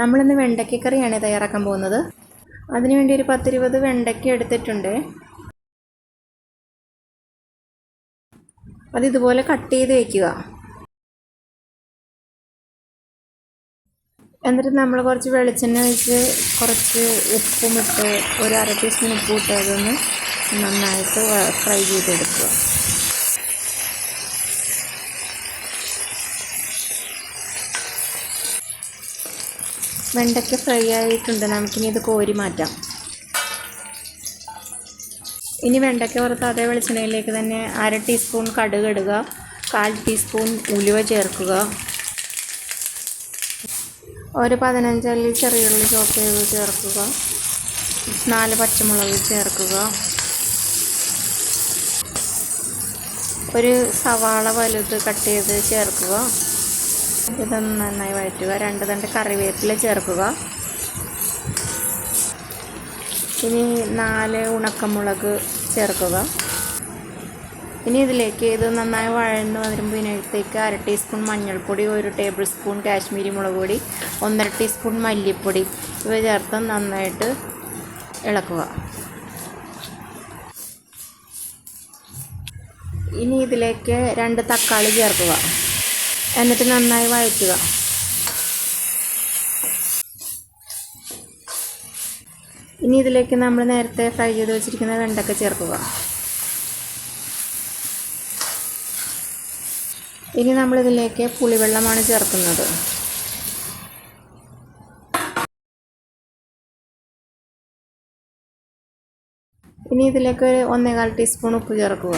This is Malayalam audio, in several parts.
നമ്മളിന്ന് വെണ്ടയ്ക്കക്കറിയാണ് തയ്യാറാക്കാൻ പോകുന്നത്. അതിനുവേണ്ടി ഒരു പത്തിരുപത് വെണ്ടയ്ക്ക എടുത്തിട്ടുണ്ട്. അത് ഇതുപോലെ കട്ട് ചെയ്ത് വയ്ക്കുക എന്നിട്ട് നമ്മൾ കുറച്ച് വെളിച്ചെണ്ണ ഒഴിച്ച് കുറച്ച് ഉപ്പും ഇട്ട് ഒരു അര ടീസ്പൂൺ ഉപ്പ് ഇട്ട് അതൊന്ന് നന്നായിട്ട് ഫ്രൈ ചെയ്തെടുക്കുക. വെണ്ടയ്ക്ക ഫ്രൈ ആയിട്ടുണ്ട്. നമുക്കിനി ഇത് കോരി മാറ്റാം. ഇനി വെണ്ടയ്ക്ക വറുത്ത അതേ വെളിച്ചെണ്ണയിലേക്ക് തന്നെ അര ടീസ്പൂൺ കടുക് ഇടുക. കാൽ ടീസ്പൂൺ ഉലുവ ചേർക്കുക. ഒരു പതിനഞ്ചല്ലി ചെറിയുള്ളി ചോപ്പ് ചെയ്ത് ചേർക്കുക. നാല് പച്ചമുളക് ചേർക്കുക. ഒരു സവാള വലുത് കട്ട് ചെയ്ത് ചേർക്കുക. ഇതൊന്ന് നന്നായി വഴറ്റുക. രണ്ട് തണ്ട് കറിവേപ്പില ചേർക്കുക. ഇനി നാല് ഉണക്കമുളക് ചേർക്കുക. ഇനി ഇതിലേക്ക് ഇത് നന്നായി വഴന്ന് വരുമ്പോൾ ഇതിനകത്തേക്ക് അര ടീസ്പൂൺ മഞ്ഞൾപ്പൊടി ഒരു ടേബിൾ സ്പൂൺ കാശ്മീരി മുളക് പൊടി ഒന്നര ടീസ്പൂൺ മല്ലിപ്പൊടി. ഇവ ചേർത്ത് നന്നായിട്ട് ഇളക്കുക. ഇനി ഇതിലേക്ക് രണ്ട് തക്കാളി ചേർക്കുക. എന്നിട്ട് നന്നായി വഴറ്റുക. ഇനി ഇതിലേക്ക് നമ്മൾ നേരത്തെ ഫ്രൈ ചെയ്ത് വെച്ചിരിക്കുന്ന വെണ്ടക്ക ചേർക്കുക. ഇനി നമ്മളിതിലേക്ക് പുളിവെള്ളമാണ് ചേർക്കുന്നത്. ഇനി ഇതിലേക്ക് ഒരു ഒന്നേകാൽ ടീസ്പൂൺ ഉപ്പ് ചേർക്കുക.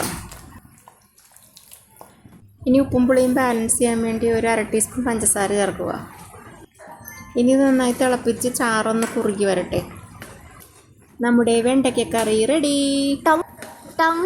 ഇനി ഉപ്പും പുളിയും ബാലൻസ് ചെയ്യാൻ വേണ്ടി ഒരു അര ടീസ്പൂൺ പഞ്ചസാര ചേർക്കുക ഇനി നന്നായി തിളപ്പിച്ച് ചാറൊന്ന് കുറുകി വരട്ടെ നമ്മുടെ വെണ്ടയ്ക്ക കറി റെഡി ടം ടം